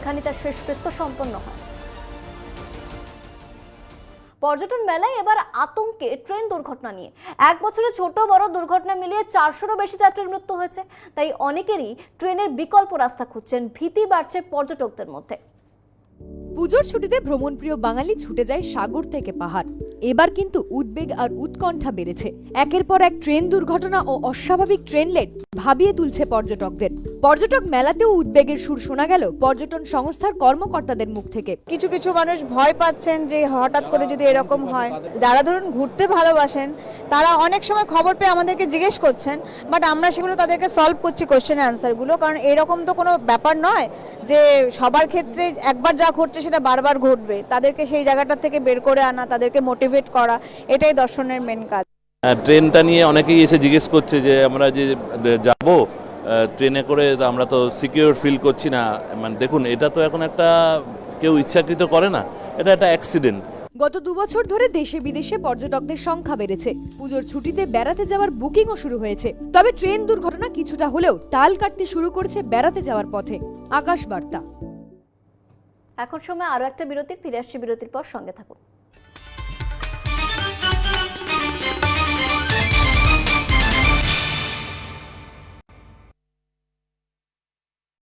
সেখানে তার শেষকৃত্য সম্পন্ন হয়। পর্যটন মেলায় এবার আতঙ্কে ট্রেন দুর্ঘটনা নিয়ে। এক বছরে ছোট বড় দুর্ঘটনা মিলিয়ে চারশোরও বেশি যাত্রীর মৃত্যু হয়েছে। তাই অনেকেরই ট্রেনের বিকল্প রাস্তা খুঁজছেন, ভীতি বাড়ছে পর্যটকদের মধ্যে। পুজোর ছুটিতে ভ্রমণপ্রিয় বাঙালি ছুটে যায় সাগর থেকে পাহাড়। এবার কিন্তু উদ্বেগ আর উৎকণ্ঠা বেড়েছে। একের পর এক ট্রেন দুর্ঘটনা ও অস্বাভাবিক ট্রেন লেট ভাবিয়ে তুলছে পর্যটকদের। পর্যটক মেলাতেও উদ্বেগের সুর শোনা গেল পর্যটন সংস্থার কর্মকর্তাদের মুখ থেকে। কিছু কিছু মানুষ ভয় পাচ্ছেন যে হঠাৎ করে যদি এরকম হয়। যারা ধরুন ঘুরতে ভালোবাসেন, তারা অনেক সময় খবর পেয়ে আমাদেরকে জিজ্ঞেস করছেন বাট আমরা সেগুলো তাদেরকে সলভ করছি কোশ্চেন অ্যান্সারগুলো কারণ এরকম তো কোনো ব্যাপার নয় যে সবার ক্ষেত্রে একবার যা ঘটছে সেটা বারবার ঘটবে। তাদেরকে সেই জায়গাটা থেকে বের করে আনা তাদেরকে মোটিভেট করা এটাই দর্শনের মেন কাজ। হ্যাঁ, ট্রেনটা নিয়ে অনেকেই এসে জিজ্ঞেস করছে যে আমরা যে যাব ট্রেনে করে আমরা তো সিকিউর ফিল করছি না। মানে দেখুন এটা তো এখন একটা কেউ ইচ্ছাকৃত করে না। এটা একটা অ্যাক্সিডেন্ট গত দুবছর ধরে দেশে বিদেশে পর্যটকদের সংখ্যা বেড়েছে। পুজোর ছুটিতে বেড়াতে যাওয়ার বুকিংও শুরু হয়েছে। তবে ট্রেন দুর্ঘটনা কিছুটা হলেও তাল কাটতে শুরু করেছে বেড়াতে যাওয়ার পথে। আকাশ বার্তা। এখন সময় আরও একটা বিরতি ফিরে আসছি বিরতির পর সঙ্গে থাকুন।